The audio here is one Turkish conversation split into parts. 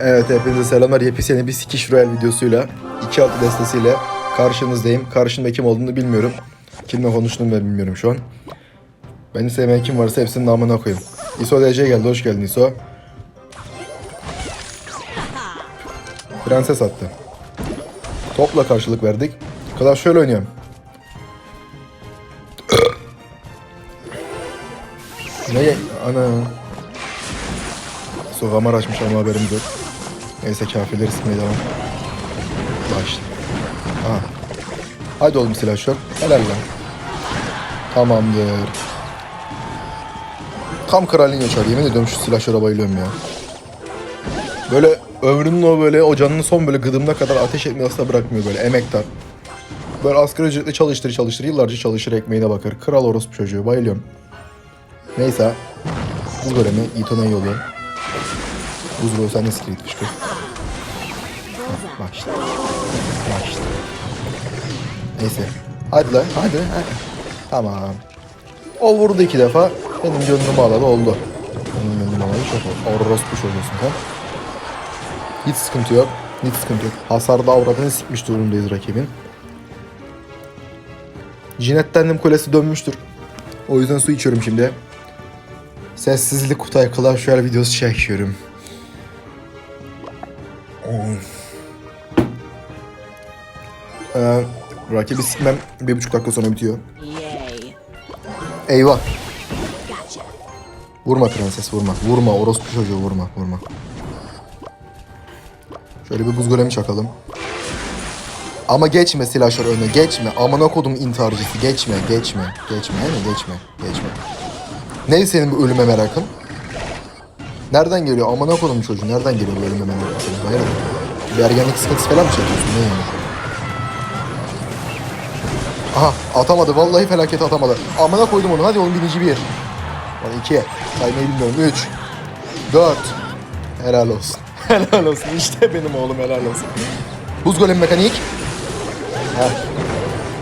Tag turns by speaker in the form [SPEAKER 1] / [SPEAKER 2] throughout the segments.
[SPEAKER 1] Evet hepinize selamlar. Yepyeni bir sikiş royal videosuyla, iki altı destesiyle karşınızdayım. Karşımda kim olduğunu bilmiyorum. Kimle konuştuğumu da bilmiyorum şu an. Beni sevmeyen kim varsa hepsinin namına koyayım. İso DC geldi. Hoş geldin İso. Prenses attı. Topla karşılık verdik. Kadar şöyle oynuyorum. ne? Ana. Soğamar açmış ama haberimiz yok. Neyse kafirleri sıkmaya devam. Başla. Aha. Haydi oğlum silah şok. Helal lan. Tamamdır. Tam kralin yaşar. Yemin ediyorum şu silahşöre bayılıyorum ya. Böyle ömrünün o böyle o canının son böyle gıdımına kadar ateş etmeyi asla bırakmıyor böyle emektar. Böyle asgari ücretle çalıştır çalıştır yıllarca çalışır ekmeğine bakar. Kral orospu çocuğu bayılıyorum. Neyse. Bu bölümü İto'na yolluyorum. Buzluğu sen nasıl kilitmiş kız? Başla. Başla. Neyse. Hadi lan hadi. hadi. Tamam. O vurdu iki defa. Benim gönlümü alalı oldu. Benim gönlümü alalı çok oldu. Orospu çocuğusun sen. Hiç sıkıntı yok. Hiç sıkıntı yok. Hasarda avradını sikmiş durumdayız rakibin. Jinettendim kulesi dönmüştür. O yüzden su içiyorum şimdi. Sessizlik Kutay Clash Royale videosu çekiyorum. Ee, rakibi sikmem bir buçuk dakika sonra bitiyor.
[SPEAKER 2] Yay.
[SPEAKER 1] Eyvah. Vurma prenses vurma. Vurma orospu çocuğu vurma vurma. Şöyle bir buz golemi çakalım. Ama geçme silahşör önüne geçme. Amına kodum intiharcısı geçme geçme. Geçme mi geçme geçme. Ne senin bu ölüme merakın? Nereden geliyor amına kodum çocuğu nereden geliyor ölüme merakın senin? Hayır. Bir ergenlik sıkıntısı falan mı çekiyorsun ne yani? Aha atamadı vallahi felaket atamadı. Amına koydum onu hadi oğlum birinci bir. Bak iki. Saymayı bilmiyorum. Üç. Dört. Helal olsun. helal olsun. İşte benim oğlum helal olsun. Buz golem mekanik. Heh.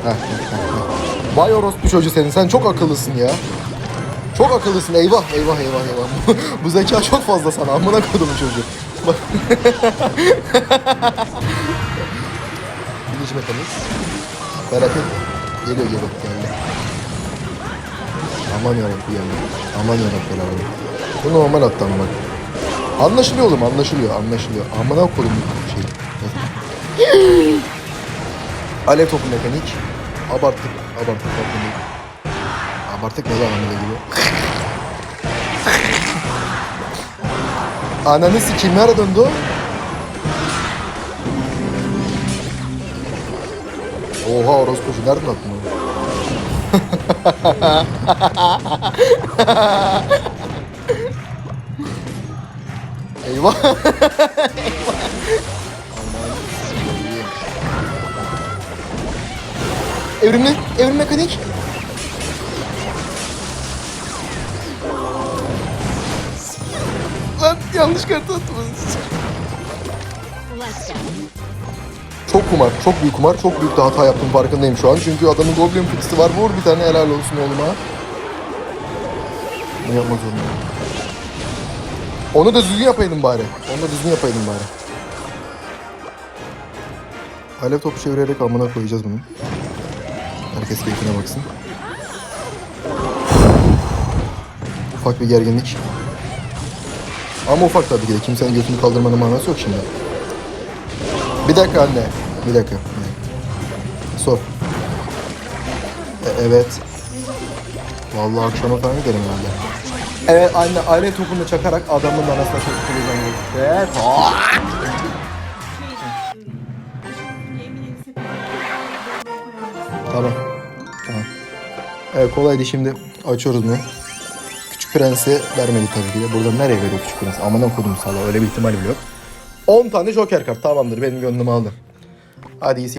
[SPEAKER 1] Heh, heh, heh. Vay orospu çocuğu senin. Sen çok akıllısın ya. Çok akıllısın. Eyvah eyvah eyvah eyvah. Bu zeka çok fazla sana. Amına kodum çocuğu. Bak. Bilinç mekanik. Merak. Geliyor geliyor. Geldi. Aman yarabbim geldi. Aman yarabbim abi. Bu normal hatta ama bak. Anlaşılıyor oğlum anlaşılıyor anlaşılıyor. Amına koydum şey. Alev topu mekanik. Abarttık. Abarttık. Abarttık. Abarttık ne lan amına gibi. Ananı sikeyim nereye döndü o? Oha orospu çocuğu nereden attın onu? Eyvah. Eyvah. Aman. Evrimli, evrim mekanik. Lan yanlış kart attınız. Çok kumar, çok büyük kumar, çok büyük de hata yaptım farkındayım şu an. Çünkü adamın Goblin fix'i var. Vur bir tane helal olsun oğluma. Ne yapmak zorundayım? Onu da düzgün yapaydın bari. Onu da düzgün yapaydın bari. Alev topu çevirerek amına koyacağız bunu. Herkes keyfine baksın. Ufak bir gerginlik. Ama ufak tabii ki de. Kimsenin götünü kaldırmanın manası yok şimdi. Bir dakika anne. Bir dakika. Sor. E- evet. Vallahi akşama falan giderim herhalde. Evet anne aile topunu çakarak adamın anasına çektireceğim. Evet. Tamam. Tamam. Evet kolaydı şimdi açıyoruz bunu. Küçük Prens'i vermedi tabii ki de. Burada nereye veriyor Küçük Prens? Aman okudum sala öyle bir ihtimal bile yok. 10 tane Joker kart tamamdır benim gönlümü aldı. Hadi iyisi.